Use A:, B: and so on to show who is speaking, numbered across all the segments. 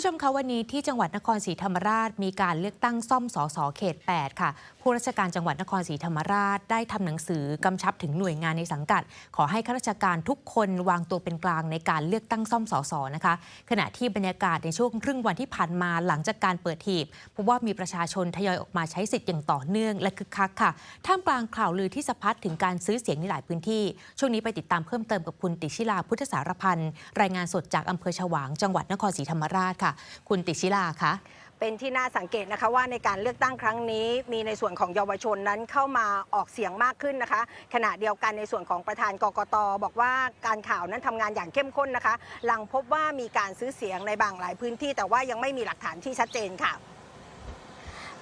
A: ผู้ชมคะวันนี้ที่จังหวัดนครศรีธรรมราช มีการเลือกตั้งซ่อมสสเขต 8 ค่ะ ผู้ราชการจังหวัดนครศรีธรรมราช ได้ทำหนังสือกำชับถึงหน่วยงานในสังกัด ขอให้ข้าราชการทุกคนวางตัวเป็นกลางในการเลือกตั้งซ่อมสสนะคะ ขณะที่บรรยากาศในช่วงครึ่งวันที่ผ่านมาหลังจากการเปิดหีบพบว่ามีประชาชนทยอยออกมาใช้สิทธิ์อย่างต่อเนื่องและคึกคักค่ะท่ามกลางข่าวลือที่สะพัดถึงการซื้อเสียงในหลายพื้นที่ ช่วงนี้ไปติดตามเพิ่มเติมกับคุณติชิลาพุทธสารพันธ์รายงานสดจากอำเภอฉวางจังหวัดนครศรีธรรมราชค่ะคุณติชิลาคะ
B: เป็นที่น่าสังเกตนะคะว่าในการเลือกตั้งครั้งนี้ มีในส่วนของเยาวชนนั้นเข้ามาออกเสียงมากขึ้นนะคะ ขณะเดียวกันในส่วนของประธานกกตบอกว่าการข่าวนั้นทำงานอย่างเข้มข้นนะคะ หลังพบว่ามีการซื้อเสียงในบางหลายพื้นที่ แต่ว่ายังไม่มีหลักฐานที่ชัดเจนค่ะ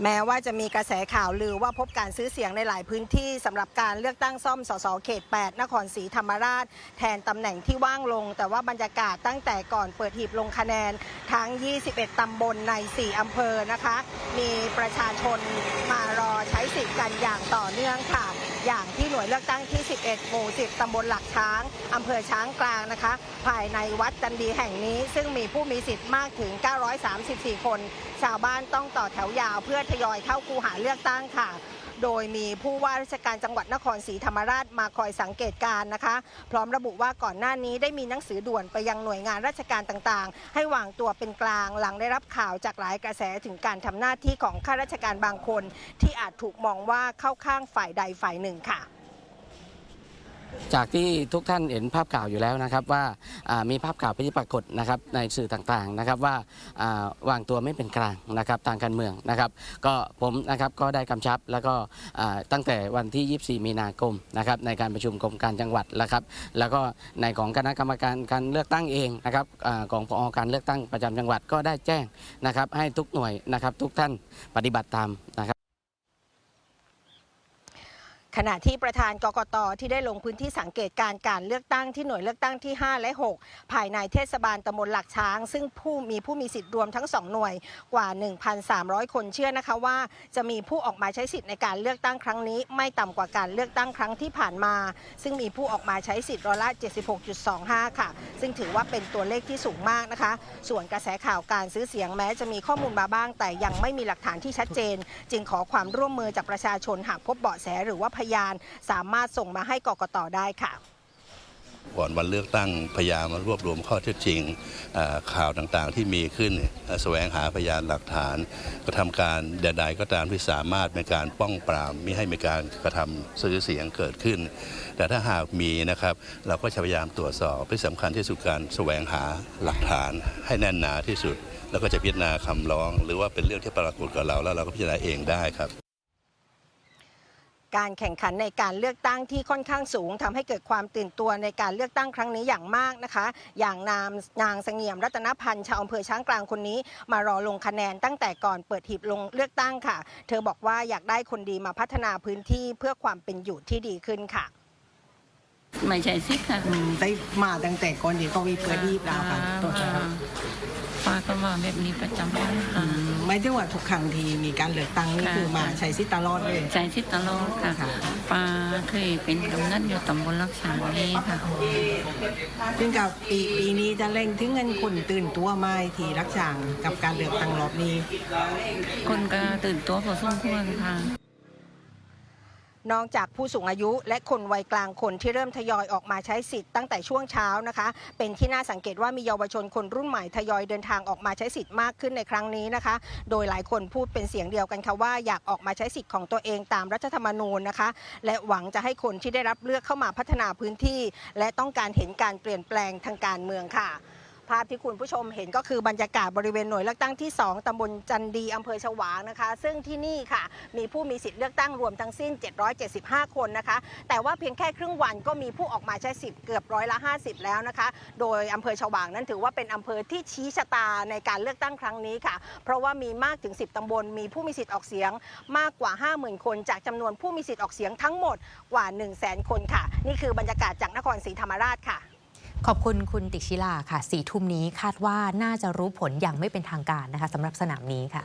B: แม้ว่าจะมีกระแสข่าวลือว่าพบการซื้อเสียงในหลายพื้นที่สำหรับการเลือกตั้งซ่อมสสเขต 8 นครศรีธรรมราช แทนตำแหน่งที่ว่างลง แต่ว่าบรรยากาศตั้งแต่ก่อนเปิดหีบลงคะแนน ทั้ง 21 ตำบลใน 4 อำเภอนะคะ มีประชาชนมารอใช้สิทธิ์กันอย่างต่อเนื่องค่ะอย่างที่หน่วยเลือกตั้งที่ 11 หมู่ 10 ตำบลหลักช้าง อำเภอช้างกลางนะคะ ภายในวัดจันดีแห่งนี้ซึ่งมีผู้มีสิทธิ์มากถึง 934 คน ชาวบ้านต้องต่อแถวยาวเพื่อทยอยเข้าคูหาเลือกตั้งค่ะ โดยมีผู้ว่าราชการจังหวัดนครศรีธรรมราชมาคอยสังเกตการณ์นะคะ พร้อมระบุว่าก่อนหน้านี้ได้มีหนังสือด่วนไปยังหน่วยงานราชการต่างๆ ให้วางตัวเป็นกลางหลังได้รับข่าวจากหลายกระแสถึงการทำหน้าที่ของข้าราชการบางคน ที่อาจถูกมองว่าเข้าข้างฝ่ายใดฝ่ายหนึ่งค่ะ
C: จากที่ทุกท่านเห็นภาพข่าวอยู่แล้วนะครับว่ามีภาพข่าวไปที่ปรากฏนะครับในสื่อต่างๆนะครับว่าวางตัวไม่เป็นกลางนะครับทางการเมืองนะครับก็ผมนะครับก็ได้กำชับแล้วก็ตั้งแต่วันที่ 24 มีนาคมนะครับในการประชุมกรมการจังหวัดแล้วครับแล้วก็ในของคณะกรรมการการเลือกตั้งเองนะครับอของพอการเลือกตั้งประจำจังหวัดก็ได้แจ้งนะครับให้ทุกหน่วยนะครับทุกท่านปฏิบัติตามนะครับ
B: ขณะที่ประธานกกตที่ได้ลงพื้นที่สังเกตการณ์การเลือกตั้งที่หน่วยเลือกตั้งที่ 5 และ 6 ภายในเทศบาลตำบลหลักช้าง ซึ่งผู้มีผู้มีสิทธิ์รวมทั้ง 2 หน่วยกว่า 1,300 คนเชื่อนะคะว่า จะมีผู้ออกมาใช้สิทธิ์ในการเลือกตั้งครั้งนี้ ไม่ต่ำกว่าการเลือกตั้งครั้งที่ผ่านมา ซึ่งมีผู้ออกมาใช้สิทธิ์ร้อยละ 76.25 ค่ะ ซึ่งถือว่าเป็นตัวเลขที่สูงมากนะคะ ส่วนกระแสข่าวการซื้อเสียงแม้จะมีข้อมูลมาบ้าง แต่ยังไม่มีหลักฐานที่ชัดเจน จึงขอความร่วมมือจากประชาชนหากพบเบาะแสหรือว่าพยาน สามารถส่งมาให้กกตได้ค่ะ
D: ก่อนวันเลือกตั้งพยายามมารวบรวมข้อเท็จจริงข่าวต่างๆที่มีขึ้นแสวงหาพยานหลักฐาน กระทำการใดๆก็ตามที่สามารถในการป้องปรามไม่ให้มีการกระทำซื้อเสียงเกิดขึ้น แต่ถ้าหากมีนะครับ เราก็จะพยายามตรวจสอบที่สำคัญที่สุดการแสวงหาหลักฐานให้แน่นหนาที่สุดแล้วก็จะพิจารณาคำร้อง หรือว่าเป็นเรื่องที่ปรากฏกับเราแล้วเราก็พิจารณาเองได้ครับ
B: การแข่งขันในการเลือกตั้งที่ค่อนข้างสูงทำให้เกิดความตื่นตัวในการเลือกตั้งครั้งนี้อย่างมากนะคะ อย่างนามนางเสงี่ยมรัตนพันธ์ชาวอำเภอช้างกลางคนนี้ มารอลงคะแนนตั้งแต่ก่อนเปิดหีบลงเลือกตั้งค่ะ เธอบอกว่าอยากได้คนดีมาพัฒนาพื้นที่เพื่อความเป็นอยู่ที่ดีขึ้นค่ะ
E: ไม่ใช่สิค่ะ
F: อืมได้มาตั้งแต่ก่อนที่เขามีเปิดรีบแล้วค่ะตัวเช้า
E: ป้าก็ว่าแบบนี้ประจำเลยค่ะ
F: ไม่ใช่ว่าทุกครั้งที่มีการเลือกตั้งนี่
E: ค่ะ
F: คือมาใช้สิทธิ์ตลอดเลย
E: ใจที่ตลอดค่ะ
F: ค่ะ
E: ป้าเคยเป็นกำนันอยู่ตำบลรักษานี้ค่ะ
F: ซึ่งกับปีปีนี้จะเร่งถึงเงินคนตื่นตัวไม่ทีรักช่างกับการเลือกตั้งรอบนี้
E: คนก็ตื่นตัวพอสมควรค่ะ
B: นอกจากผู้สูงอายุ และคนวัยกลางคนที่เริ่มทยอยออกมาใช้สิทธิ์ตั้งแต่ช่วงเช้านะคะ เป็นที่น่าสังเกตว่ามีเยาวชนคนรุ่นใหม่ทยอยเดินทางออกมาใช้สิทธิ์มากขึ้นในครั้งนี้นะคะ โดยหลายคนพูดเป็นเสียงเดียวกันค่ะว่าอยากออกมาใช้สิทธิ์ของตัวเองตามรัฐธรรมนูญนะคะ และหวังจะให้คนที่ได้รับเลือกเข้ามาพัฒนาพื้นที่ และต้องการเห็นการเปลี่ยนแปลงทางการเมืองค่ะ ภาพที่คุณผู้ชมเห็นก็คือบรรยากาศบริเวณหน่วยเลือกตั้งที่ 2ตำบลจันดีอำเภอฉวางนะคะ ซึ่งที่นี่ค่ะ มีผู้มีสิทธิ์เลือกตั้งรวมทั้งสิ้น 775 คนนะคะ แต่ว่าเพียงแค่ครึ่งวันก็มีผู้ออกมาใช้สิทธิ์เกือบร้อยละ 50 แล้วนะคะ โดยอำเภอฉวางนั้นถือว่าเป็นอำเภอที่ชี้ชะตาในการเลือกตั้งครั้งนี้ค่ะ เพราะว่ามีมากถึง 10ตำบล มีผู้มีสิทธิ์ออกเสียงมากกว่า 50,000 คน จากจำนวนผู้มีสิทธิ์ออกเสียงทั้งหมดกว่า 1 0 0 0 0แคนค่ะ นี่คือบรรยากาศจากนครศรีธรรมราชค่ะ
A: ขอบคุณคุณติชิลาค่ะสี่ทุ่มนี้คาดว่าน่าจะรู้ผลอย่างไม่เป็นทางการนะคะสำหรับสนามนี้ค่ะ